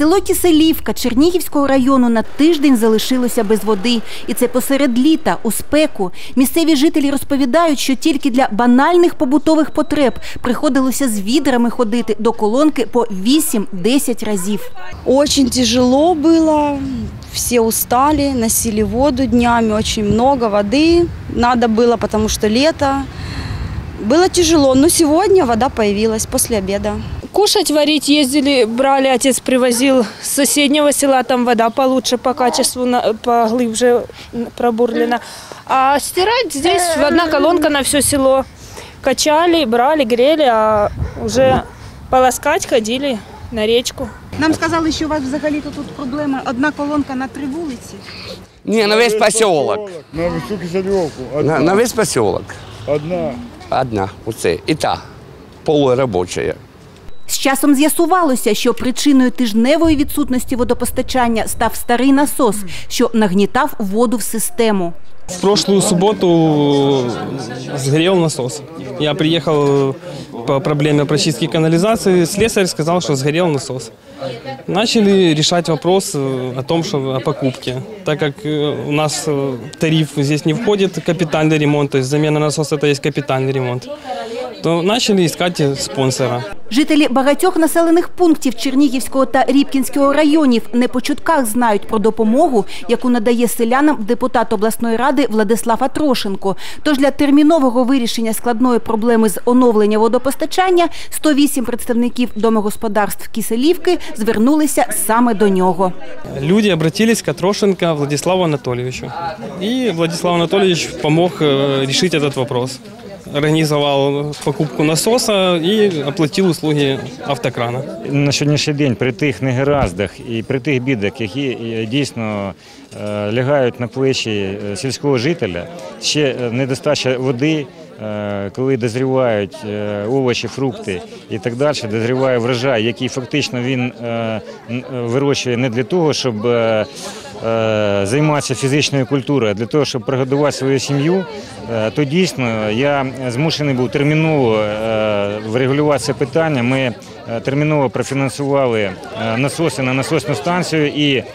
Село Киселівка Чернігівського району на тиждень залишилося без води. І це посеред літа, у спеку. Місцеві жителі розповідають, що тільки для банальних побутових потреб приходилося з відрами ходити до колонки по 8-10 разів. Очень тяжело было, все устали, носили воду днями, очень много воды надо было, потому что лето. Было тяжело, но сегодня вода появилась после обеда. Кушать, варить ездили, брали, отец привозил с соседнего села, там вода получше по качеству, на- поглубже пробурлена. А стирать здесь одна колонка на все село. Качали, брали, грели, а уже полоскать ходили на речку. Нам сказали, що у вас взагалі-то тут проблема одна колонка на три вулиці. Не, на весь поселок. На всю Киселевку. На, Одна. на весь поселок. Одна. Одна. Оце. І та. Полуробоча. З часом з'ясувалося, що причиною тижневої відсутності водопостачання став старий насос, що нагнітав воду в систему. В прошлую субботу сгорел насос. Я приехал по проблеме прочистки канализации. Слесарь сказал, что сгорел насос. Начали решать вопрос э, о том, что о покупке. Так как э, у нас э, тариф здесь не входит капитальный ремонт, то есть замена насоса это есть капитальный ремонт, то начали искать спонсора. Жителі багатьох населених пунктів Чернігівського та Рібкінського районів не по чутках знають про допомогу, яку надає селянам депутат обласної ради Владислав Атрошенко. Тож для термінового вирішення складної проблеми з оновлення водопостачання 108 представників домогосподарств Киселівки звернулися саме до нього. Люди обратились к Трошенко Владиславу Анатольевичу. И Владислав Анатольевич помог э, решить этот вопрос. Организовал покупку насоса и оплатил услуги автокрана. на сьогоднішній день при тих негараздах і при тих бідах, які е, дійсно е, лягають на плечі е, сільського жителя, ще недостача води. Коли дозрівають овочі, фрукти і так далі, дозріває врожай, який фактично він вирощує не для того, щоб займатися фізичною культурою, для того, щоб пригодувати свою сім'ю, е, то дійсно я змушений був терміново е, врегулювати це питання. Ми е, терміново профінансували е, насоси на насосну станцію і е,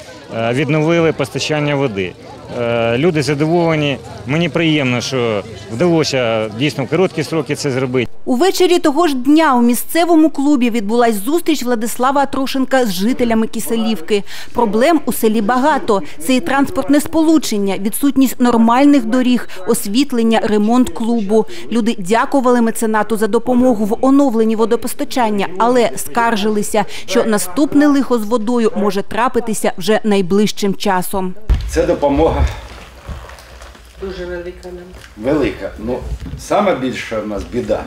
відновили постачання води. Е, Люди задоволені. Мені приємно, що вдалося дійсно в короткі строки це зробити. Увечері того ж дня у місцевому клубі відбулась зустріч Владислава Атрошенка з жителями Киселівки. Проблем у селі багато. Це і транспортне сполучення, відсутність нормальних доріг, освітлення, ремонт клубу. Люди дякували меценату за допомогу в оновленні водопостачання, але скаржилися, що наступне лихо з водою може трапитися вже найближчим часом. Це допомога. Дуже велика нам. Велика. Ну, саме більша в нас біда.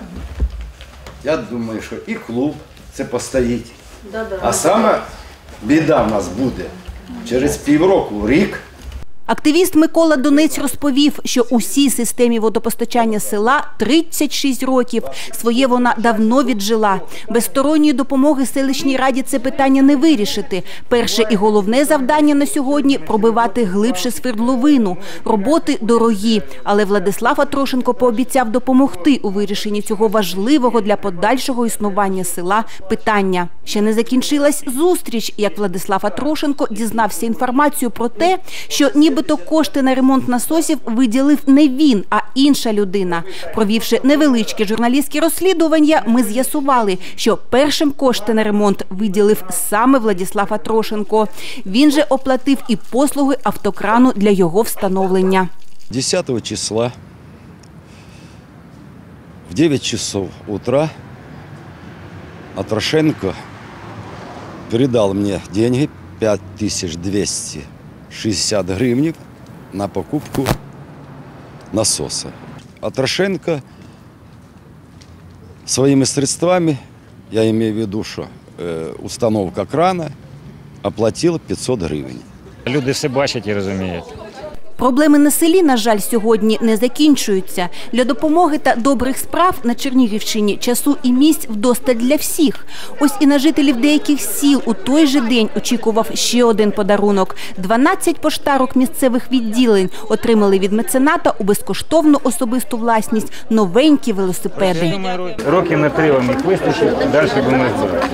Я думаю, що і клуб це постоїть. А саме біда в нас буде через півроку, рік. Активіст Микола Донець розповів, що усій системі водопостачання села 36 років. Своє вона давно віджила. Без сторонньої допомоги селищній раді це питання не вирішити. Перше і головне завдання на сьогодні – пробивати глибше свердловину. Роботи дорогі. Але Владислав Атрошенко пообіцяв допомогти у вирішенні цього важливого для подальшого існування села питання. Ще не закінчилась зустріч, як Владислав Атрошенко дізнався інформацію про те, що нібито кошти на ремонт насосів виділив не він, а інша людина. Провівши невеличке журналістське розслідування, ми з'ясували, що першим кошти на ремонт виділив саме Владислав Атрошенко. Він же оплатив і послуги автокрану для його встановлення. 10 числа в 9 часов утра Атрошенко передал мне деньги 5260 гривнів на покупку насоса. А Трошенко своими средствами, я имею в виду, что э, установка крана, оплатила 500 гривень. Люди все бачать і розуміють. Проблеми на селі, на жаль, сьогодні не закінчуються. Для допомоги та добрих справ на Чернігівщині часу і місць вдосталь для всіх. Ось і на жителів деяких сіл у той же день очікував ще один подарунок. 12 поштарок місцевих відділень отримали від мецената у безкоштовну особисту власність новенькі велосипеди. Років на три вам їх вистачить, далі будемо збирати.